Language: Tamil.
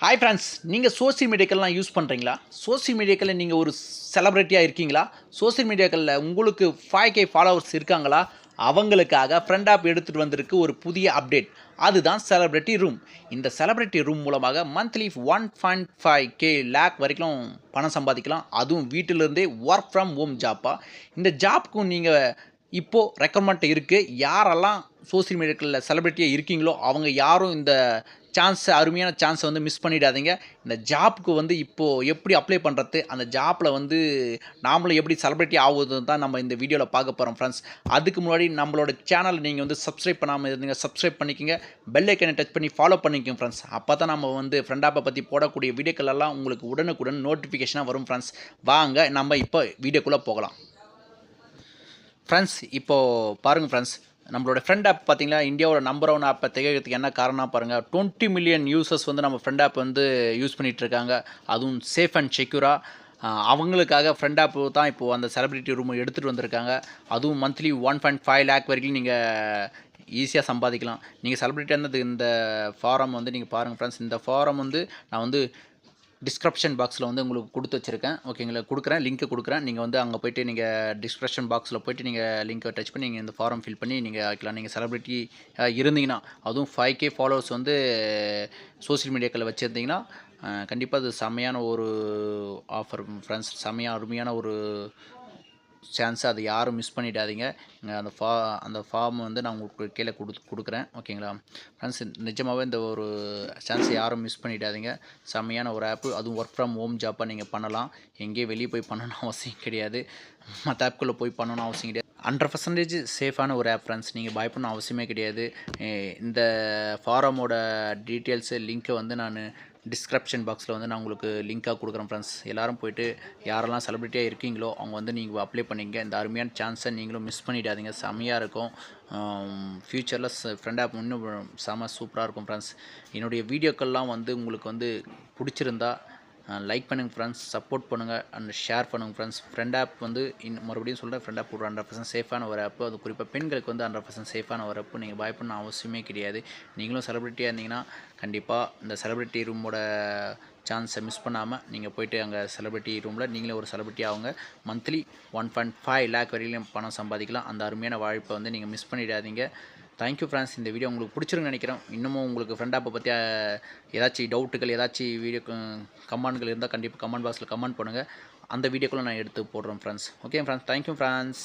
ஹாய் ஃப்ரெண்ட்ஸ் நீங்கள் சோசியல் மீடியாக்கள்லாம் யூஸ் பண்ணுறீங்களா சோசியல் மீடியாக்களில் நீங்கள் ஒரு செலப்ரிட்டியாக இருக்கீங்களா? சோசியல் மீடியாக்களில் உங்களுக்கு ஃபைவ் கே ஃபாலோவர்ஸ் இருக்காங்களா? அவங்களுக்காக ஃப்ரெண்ட் ஆப் எடுத்துகிட்டு வந்திருக்கு ஒரு புதிய அப்டேட் அதுதான் செலப்ரிட்டி ரூம் இந்த செலப்ரிட்டி ரூம் மூலமாக monthly one point five K lakh வரைக்கும் பணம் சம்பாதிக்கலாம். அதுவும் வீட்டிலிருந்தே ஒர்க் ஃப்ரம் ஹோம் ஜாப்பாக இந்த ஜாப்க்கும் நீங்கள் இப்போது ரெக்கமெண்ட் இருக்குது யாரெல்லாம் சோசியல் மீடியாக்களில் செலிப்ரிட்டியாக இருக்கீங்களோ அவங்க யாரும் இந்த சான்ஸை அருமையான சான்ஸை வந்து மிஸ் பண்ணிடாதீங்க. இந்த ஜாப்க்கு வந்து இப்போது எப்படி அப்ளை பண்ணுறது அந்த ஜாப்பில் வந்து நாமளும் எப்படி செலிப்ரிட்டி ஆகுதுன்னு தான் நம்ம இந்த வீடியோவில் பார்க்க போகிறோம் ஃப்ரெண்ட்ஸ் அதுக்கு முன்னாடி நம்மளோட சேனல் நீங்கள் வந்து சப்ஸ்கிரைப் பண்ணாமல் இருந்தீங்க சப்ஸ்கிரைப் பண்ணிக்கோங்க. பெல் ஐக்கனை டச் பண்ணி ஃபாலோ பண்ணிக்கோங்க ஃப்ரெண்ட்ஸ் அப்போ தான் நம்ம வந்து ஃப்ரெண்ட் ஆப்பை பற்றி போடக்கூடிய வீடியோக்கள் எல்லாம் உங்களுக்கு உடனுக்குடன் நோட்டிஃபிகேஷனாக வரும் ஃப்ரெண்ட்ஸ் வாங்க நம்ம இப்போ வீடியோக்குள்ளே போகலாம். ஃப்ரெண்ட்ஸ் இப்போது பாருங்கள் ஃப்ரெண்ட்ஸ் நம்மளோட ஃப்ரெண்ட் ஆப் பார்த்தீங்கன்னா இந்தியாவோட நம்பர் ஒன் ஆப்பை திகழ்கிறதுக்கு என்ன காரணம் பாருங்கள் டுவெண்ட்டி மில்லியன் யூசர்ஸ் வந்து நம்ம ஃப்ரெண்ட் ஆப் வந்து யூஸ் பண்ணிகிட்டு இருக்காங்க. அதுவும் சேஃப் அண்ட் செக்யூராக அவங்களுக்காக ஃப்ரெண்ட் ஆப் தான் இப்போது அந்த செலிப்ரிட்டி ரூம் எடுத்துகிட்டு வந்திருக்காங்க. அதுவும் monthly one point five lakh வரைக்கும் நீங்கள் ஈஸியாக சம்பாதிக்கலாம். நீங்கள் செலிப்ரிட்டி இருந்தது இந்த ஃபாரம் வந்து நீங்கள் பாருங்கள் ஃப்ரெண்ட்ஸ் இந்த ஃபாரம் வந்து நான் வந்து டிஸ்கிரிப்ஷன் பாக்ஸில் வந்து உங்களுக்கு கொடுத்து வச்சுருக்கேன். ஓகேங்களா கொடுக்குறேன். லிங்க்கை கொடுக்குறேன். நீங்கள் வந்து அங்கே போய்ட்டு நீங்கள் டிஸ்கிரிப்ஷன் பாக்ஸில் போய்ட்டு நீங்கள் லிங்க்கை டச் பண்ணி நீங்கள் இந்த ஃபார்ம் ஃபில் பண்ணி நீங்கள் ஆக்கலாம் நீங்கள் செலிப்ரிட்டி இருந்தீங்கன்னா அதுவும் ஃபைவ் கே ஃபாலோவர்ஸ் வந்து சோஷியல் மீடியாக்களில் வச்சுருந்தீங்கன்னா கண்டிப்பாக அது செம்மையான ஒரு ஆஃபர் ஃப்ரெண்ட்ஸ் செம்மையாக அருமையான ஒரு சான்ஸை அதை யாரும் மிஸ் பண்ணிடாதீங்க. நீங்கள் அந்த ஃபா அந்த ஃபார்ம் வந்து நான் உங்களுக்கு கீழே கொடு கொடுக்குறேன். ஓகேங்களா ஃப்ரெண்ட்ஸ் நிஜமாகவே இந்த ஒரு சான்ஸை யாரும் மிஸ் பண்ணிடாதீங்க. செம்மையான ஒரு ஆப்பு அதுவும் ஒர்க் ஃப்ரம் ஹோம் ஜாப்பாக நீங்கள் பண்ணலாம். எங்கேயும் வெளியே போய் பண்ணணும் அவசியம் கிடையாது. மற்ற ஆப்புக்குள்ளே போய் பண்ணணும் அவசியம் கிடையாது. ஹண்ட்ரட் பர்சன்டேஜ் சேஃபான ஒரு ஆப் ஃப்ரெண்ட்ஸ் நீங்கள் பயப்படணும் அவசியமே கிடையாது. இந்த ஃபாரமோட டீட்டெயில்ஸு லிங்க்கை வந்து நான் டிஸ்கிரிப்ஷன் பாக்ஸில் வந்து நான் உங்களுக்கு லிங்காக கொடுக்குறேன் ஃப்ரெண்ட்ஸ் எல்லோரும் போயிட்டு யாரெல்லாம் செலிப்ரிட்டியாக இருக்கீங்களோ அவங்க வந்து நீங்கள் அப்ளை பண்ணிங்க இந்த அருமையான சான்ஸை நீங்களும் மிஸ் பண்ணிடாதீங்க. செம்மையாக இருக்கும். ஃப்யூச்சரில் ஃப்ரெண்ட் ஆப் இன்னும் செம சூப்பராக இருக்கும் ஃப்ரெண்ட்ஸ் என்னுடைய வீடியோக்கள்லாம் வந்து உங்களுக்கு வந்து பிடிச்சிருந்தா லைக் பண்ணுங்கள் ஃப்ரெண்ட்ஸ் சப்போர்ட் பண்ணுங்கள் அண்ட் ஷேர் பண்ணுங்கள் ஃப்ரெண்ட்ஸ் ஃப்ரெண்ட் ஆப் வந்து இன் மறுபடியும் சொல்கிறேன் ஃப்ரெண்ட் ஆப் ஒரு ஹண்ட்ரட் பர்சன்ட் சேஃபான ஒரு ஆப் அது குறிப்பாக பெண்களுக்கு வந்து ஹண்ட்ரட் பர்சன்ட் சேஃபான ஒரு ஆப் நீங்கள் பயப்படணும் அவசியமே கிடையாது. நீங்களும் செலிப்ரிட்டியாக இருந்தீங்கன்னா கண்டிப்பாக இந்த செலிப்ரிட்டி ரூமோட சான்ஸை மிஸ் பண்ணாமல் நீங்கள் போய்ட்டு அங்கே செலிப்ரிட்டி ரூமில் நீங்களே ஒரு செலிப்ரிட்டி ஆகுங்க monthly one point five lakh வரையிலும் பணம் சம்பாதிக்கலாம். அந்த அருமையான வாய்ப்பை வந்து நீங்கள் மிஸ் பண்ணிடாதீங்க. தேங்க்யூ ஃப்ரெண்ட்ஸ் இந்த வீடியோ உங்களுக்கு பிடிச்சிருக்குன்னு நினைக்கிறேன். இன்னமும் உங்களுக்கு ஃப்ரெண்ட் ஆப்பை பற்றி ஏதாச்சும் டவுட்டுகள் ஏதாச்சும் வீடியோ கமெண்ட்கள் இருந்தால் கண்டிப்பாக கமெண்ட் பாக்ஸில் கமெண்ட் பண்ணுங்கள் அந்த வீடியோக்குள்ளே நான் எடுத்து போடுறேன் friends okay friends thank you friends